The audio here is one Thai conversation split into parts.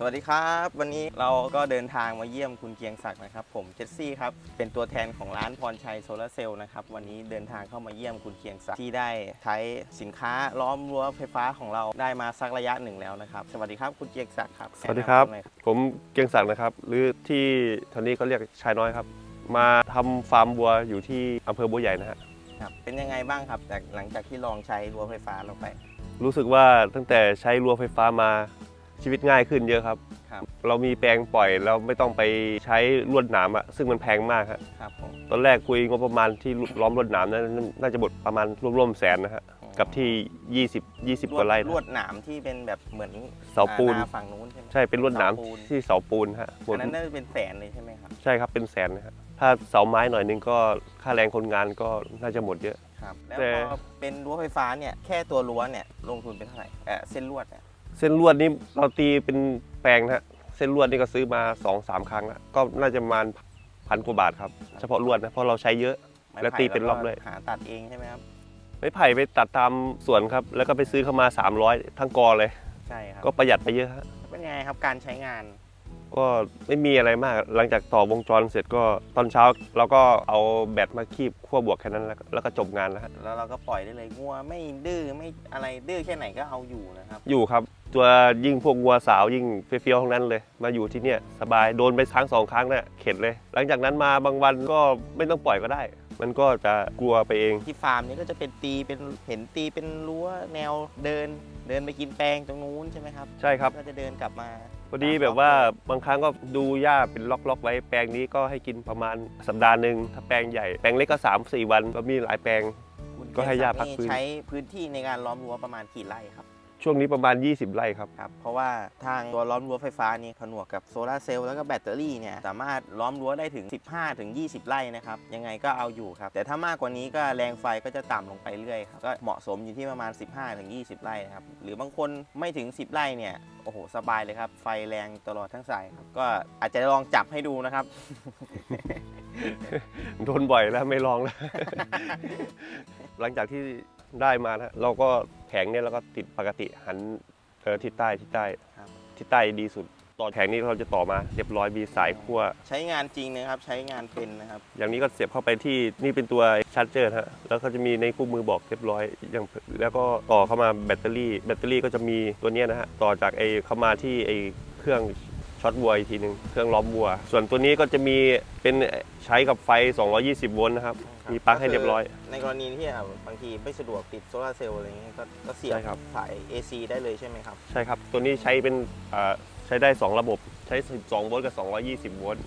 สวัสดีครับ วันนี้เราก็เดินทางมาเยี่ยมคุณเกรียงศักดิ์นะครับ ผมเจสซี่ครับ เป็นตัวแทนของร้านพรชัยโซลาร์เซลล์นะครับ วันนี้เดินทางเข้ามาเยี่ยมคุณเกรียงศักดิ์ที่ได้ใช้สินค้าล้อมรั้วไฟฟ้าของเราได้มาสักระยะหนึ่งแล้วนะครับ สวัสดีครับคุณเกรียงศักดิ์ครับสวัสดีครับ แนะนำตัวหน่อยผมเกียงศักดิ์นะครับ หรือที่ทางนี้เขาเรียกชายน้อยครับ มาทำฟาร์มวัวอยู่ที่อำเภอบัวใหญ่นะฮะครับ เป็นยังไงบ้างครับจากหลังจากที่ลองใช้รั้วไฟฟ้าเราไป รู้สึกว่าตั้งแต่ใช้รั้วไฟฟ้ามา ชีวิตง่ายขึ้นเยอะครับ ครับเรามีแปลงปล่อยเราไม่ต้องไปใช้ลวดหนามอะซึ่งมันแพงมากฮะครับผมตอนแรกคุยงบประมาณที่ล้อมลวดหนามนั้นน่าจะหมดประมาณร่วมๆแสนนะฮะกับที่ 20 20กว่าไร่ลนะวดหนามที่เป็นแบบเหมือนเสาปูน อ่ฝั่งนู้นใช่ไหม ใช่เป็นลวดหนามเสาปูน ที่เสาปูนฮะหมอัดนนั้นน่าจะเป็นแสนเลยใช่ไหมครับ ใช่ครับเป็นแสนนะฮะถ้าเสาไม้หน่อยหนึงก็ค่าแรงคนงานก็น่าจะหมดเยอะ ครับ แล้วแต่ พอเป็นรั้วไฟฟ้าเนี่ย แค่ตัวรั้วเนี่ยลงทุนเป็นเท่าไหร่เอ่อเส้นลวดเนี่ย เส้นลวดนี่เราตีเป็นแปลงนะฮะเส้นลวดนี่ก็ซื้อมา2อสามครั้งแล้วก็น่าจะประมาณพันกว่าบาทครับ เฉพาะลวดนะเพราะเราใช้เยอะไม้แล้วไผ่ตีเป็นรอบด้วยก็หาตัดเองใช่ไหมครับไม้ไผ่ไปตัดตามสวนครับ แล้วก็ไปซื้อเข้ามา 300 ทั้งกอเลย ใช่ครับ ก็ประหยัดไปเยอะฮะเป็นไงครับการใช้งาน ก็ไม่มีอะไรมาก หลังจากต่อวงจรเสร็จก็ตอนเช้าเราก็เอาแบตมาคีบขั้วบวกแค่นั้นแล้วก็แล้วก็จบงานแล้วฮะแล้วเราก็ปล่อยได้เลยงัวไม่ดื้อไม่อะไรดื้อแค่ไหนก็เอาอยู่นะครับอยู่ครับ ตัวยิ่งพวกวัวสาวยิ่งเฟี้ยวๆทั้งนั้นเลย มาอยู่ที่เนี่ยสบายโดนไปครั้งสองครั้งเนี่ยเข็ดเลย หลังจากนั้นมาบางวันก็ไม่ต้องปล่อยก็ได้ มันก็จะกลัวไปเอง ที่ฟาร์มนี้ก็จะเป็นตีเป็นเห็นตีเป็นรั้วแนวเดิน เดินไปกินแปลงตรงนู้นใช่ไหมครับใช่ครับ ก็จะเดินกลับมาพอดีแบบว่าบางครั้งก็ดูหญ้าเป็นล็อกๆไว้แปลงนี้ก็ให้กินประมาณสัปดาห์หนึ่งถ้าแปลงใหญ่แปลงเล็กก็ 3 4 วันก็มีหลายแปลง คุณก็ให้เกรีย่าศัพักนี่ฟื้น ใช้พื้นที่ในการล้อมรั้วประมาณกี่ไร่ครับ ช่วงนี้ประมาณ 20 ไร่ครับ ครับ เพราะว่าทางตัวล้อมรั้วไฟฟ้านี้ผนวกกับโซลาร์เซลล์แล้วก็แบตเตอรี่เนี่ยสามารถล้อมรั้วได้ถึง 15 ถึง 20 ไร่นะครับ ยังไงก็เอาอยู่ครับ แต่ถ้ามากกว่านี้ก็แรงไฟก็จะต่ำลงไปเรื่อยครับก็เหมาะสมอยู่ที่ประมาณ 15 ถึง 20 ไร่นะครับ หรือบางคนไม่ถึง 10 ไร่เนี่ยโอ้โหสบายเลยครับ ไฟแรงตลอดทั้งสายครับก็อาจจะลองจับให้ดูนะครับ โดนบ่อยแล้วไม่ลองแล้ว หลังจากที่ ได้มานะเราก็แผงเนี่ยเราก็ติดปกติหันเออทิศใต้ทิศใต้ครับทิศใต้ดีสุด ต่อแผงนี้เราจะต่อมาเรียบร้อยมีสายขั้ว ใช้งานจริงนะครับใช้งานเป็นนะครับ อย่างนี้ก็เสียบเข้าไปที่นี่เป็นตัวชาร์จเจอร์ฮะแล้วก็จะมีในคู่มือบอกเรียบร้อยอย่างแล้วก็ต่อเข้ามาแบตเตอรี่ แบตเตอรี่ก็จะมีตัวเนี้ยนะฮะต่อจากไอ้เข้ามาที่ไอ้เครื่อง ช็อตวัวอีกทีหนึ่งเครื่องล้อมวัว ส่วนตัวนี้ก็จะมีเป็นใช้กับไฟ 220 โวลต์นะครับ มีปลั๊กให้เรียบร้อย ในกรณีที่แบบบางทีไม่สะดวกติดโซลาร์เซลล์อะไรเงี้ยก็ก็เสียบใช่ครับสาย AC ได้เลยใช่ไหมครับ ใช่ครับ ตัวนี้ใช้เป็นอ่าใช้ได้ 2 ระบบใช้ 12 โวลต์กับ 220 โวลต์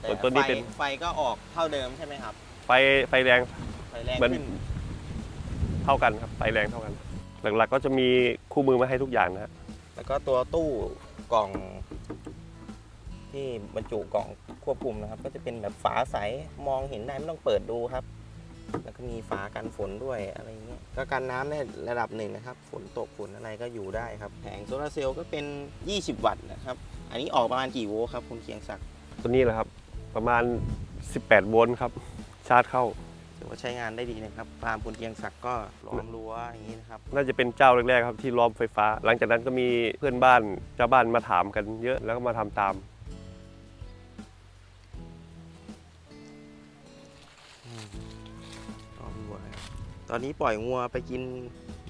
แต่ส่วนตัวนี้ไฟเป็นไฟก็ออกเท่าเดิมใช่ไหมครับ ไฟไฟแรงไฟแรงมันขึ้นเท่ากันครับไฟแรงเท่ากัน หลักๆก็จะมีคู่มือมาให้ทุกอย่างนะฮะแล้วก็ตัวตู้ กล่อง ที่บรรจุกล่องควบคุมนะครับ ก็จะเป็นแบบฝาใสมองเห็นได้ไม่ต้องเปิดดูครับ แล้วก็มีฝากันฝนด้วยอะไรเงี้ยก็กันน้ำได้ระดับหนึ่งนะครับ ฝนตกฝนอะไรก็อยู่ได้ครับแผงโซลาร์เซลล์ก็เป็น 20 วัตต์นะครับ อันนี้ออกประมาณกี่โวลต์ครับคุณเคียงศักดิ์ตัวนี้แหละครับ ประมาณ 18 โวลต์ครับ ชาร์จเข้า ถือว่าใช้งานได้ดีนะครับฟาร์มคุณเคียงศักดิ์ก็ล้อมรั้วอย่างนี้นะครับ น่าจะเป็นเจ้าแรกๆครับที่ล้อมไฟฟ้า หลังจากนั้นก็มีเพื่อนบ้านเจ้าบ้านมาถามกันเยอะแล้วก็มาทำตามล้อมรั้วนะครับตอนนี้ปล่อยงัวไปกิน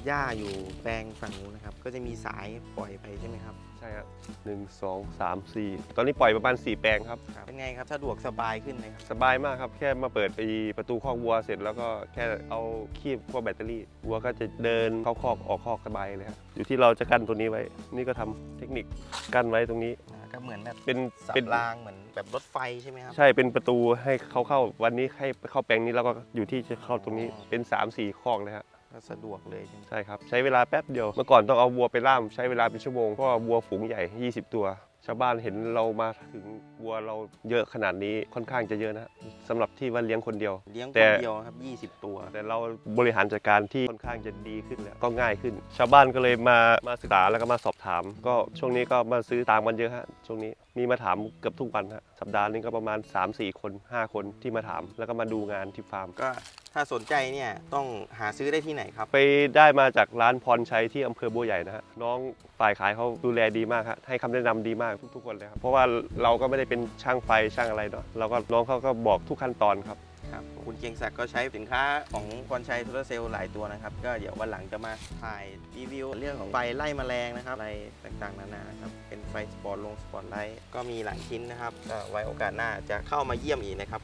หญ้าอยู่แปลงฝั่งนู้นนะครับ ก็จะมีสายปล่อยไปใช่ไหมครับ ใช่ครับหนึ่งสองสามสี่ตอนนี้ปล่อยประมาณ 4 แปลงครับ เป็นไงครับสะดวกสบายขึ้นไหมครับสบายมากครับ แค่มาเปิดไอ้ประตูคอกวัวเสร็จแล้วก็แค่เอาคีบพวกแบตเตอรี่ วัวก็จะเดินเข้าคอกออกคอกสบายเลยครับอยู่ที่เราจะกั้นตัวนี้ไว้ นี่ก็ทำเทคนิคกั้นไว้ตรงนี้ อ่าก็เหมือนแบบเป็นสับเป็นรางเหมือนแบบรถไฟใช่ไหมครับ ใช่เป็นประตูให้เขาเข้าวันนี้ให้เข้าแปลงนี้แล้วก็อยู่ที่จะเข้าตรงนี้เป็น 3 4 คอกเลยฮะ ก็สะดวกเลยใช่ไหมใช่ครับ ใช้เวลาแป๊บเดียว เมื่อก่อนต้องเอาวัวไปล่าม ใช้เวลาเป็นชั่วโมงเพราะว่าวัวฝูงใหญ่ 20 ตัว ชาวบ้านเห็นเรามาถึงวัวเราเยอะขนาดนี้ค่อนข้างจะเยอะนะสำหรับที่ว่าเลี้ยงคนเดียว เลี้ยงคแต่ นเดียวครับ 20 ตัว แต่เราบริหารจัดการที่ค่อนข้างจะดีขึ้นแล้วก็ง่ายขึ้น ชาวบ้านก็เลยมามาศึกษาแล้วก็มาสอบถาม ก็ช่วงนี้ก็มาซื้อตามกันเยอะฮะช่วงนี้มีมาถามเกือบทุกวันฮะสัปดาห์นึงก็ประมาณ 3-4 คน 5 คนที่มาถามแล้วก็มาดูงานที่ฟาร์มก็ ถ้าสนใจเนี่ยต้องหาซื้อได้ที่ไหนครับ ไปได้มาจากร้านพรชัยที่อำเภอบัวใหญ่นะฮะน้องฝ่ายขายเขาดูแลดีมากครับให้คำแนะนำดีมากทุกๆคนเลยครับเพราะว่าเราก็ไม่ได้เป็นช่างไฟช่างอะไรเนาะเราก็น้องเขาก็บอกทุกขั้นตอนครับ ครับคุณเกียงศักดิ์ก็ใช้สินค้าของพรชัยโซลาร์เซลล์หลายตัวนะครับ ก็เดี๋ยววันหลังจะมาถ่ายรีวิวเรื่องของไฟไล่แมลงนะครับอะไรต่างๆนานานะครับเป็นไฟสปอตลงสปอตไลท์ก็มีหลายชิ้นนะครับก็ไว้โอกาสหน้าจะเข้ามาเยี่ยมอีกนะครับ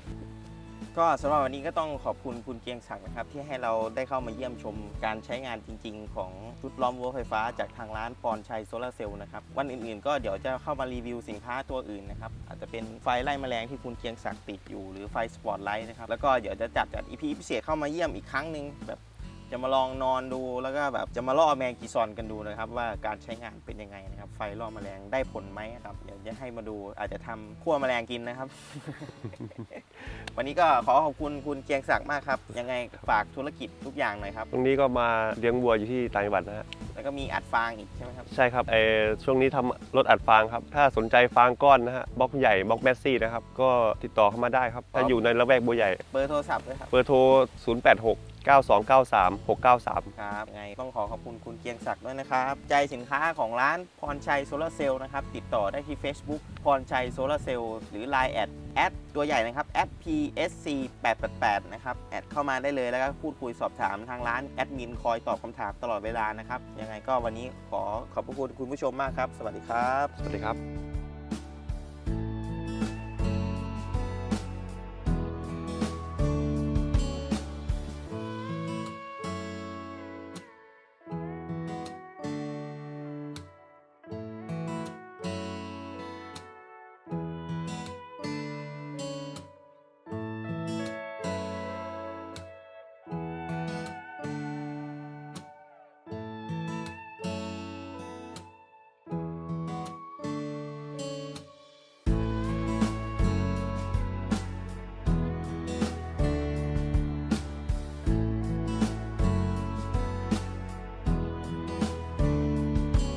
ก็สำหรับวันนี้ก็ต้องขอบคุณคุณเกียงศักดิ์นะครับ ที่ให้เราได้เข้ามาเยี่ยมชมการใช้งานจริง ๆ ของชุดล้อมวัวไฟฟ้าจากทางร้านปอนชัยโซลาร์เซลล์นะครับวันอื่นๆ ก็เดี๋ยวจะเข้ามารีวิวสินค้าตัวอื่นนะครับอาจจะเป็นไฟไล่แมลงที่คุณเกียงศักดิ์ติดอยู่หรือไฟสปอตไลท์นะครับแล้วก็เดี๋ยวจะจัดจัดอีพีพิเศษเข้ามาเยี่ยมอีกครั้งหนึ่งแบบ จะมาลองนอนดูแล้วก็แบบจะมาล่อแมงกีซอนกันดูนะครับว่าการใช้งานเป็นยังไงนะครับ ไฟล่อแมลงได้ผลไหมครับเดี๋ยวจะให้มาดูอาจจะทำคั่วแมลงกินนะครับ วันนี้ก็ขอขอบคุณคุณเกียงศักดิ์มากครับ ยังไงฝากธุรกิจทุกอย่างหน่อยครับ ตรงนี้ก็มาเลี้ยงวัวอยู่ที่ต่างจังหวัดนะฮะ แล้วก็มีอัดฟางอีกใช่ไหมครับ ใช่ครับเออช่วงนี้ทำรถอัดฟางครับ ถ้าสนใจฟางก้อนนะฮะบล็อกใหญ่บล็อกแมสซี่นะครับ ก็ติดต่อเข้ามาได้ครับ ถ้าอยู่ในละแวกบัวใหญ่ เบอร์โทรศัพท์ด้วยครับ เบอร์โทร 086 9293 693 ครับยังไงต้องขอขอบคุณคุณเกียงศักดิ์ด้วยนะครับ ใจสินค้าของร้านพรชัยโซลาร์เซลล์นะครับ ติดต่อได้ที่ Facebook พรชัยโซลาร์เซลล์หรือ Line แอดแอดตัวใหญ่นะครับแอด PSC 888นะครับ แอดเข้ามาได้เลยแล้วก็พูดคุยสอบถามทางร้านแอดมินคอยตอบคำถามตลอดเวลานะครับยังไงก็วันนี้ขอขอบพระคุณคุณผู้ชมมากครับ สวัสดีครับ สวัสดีครับ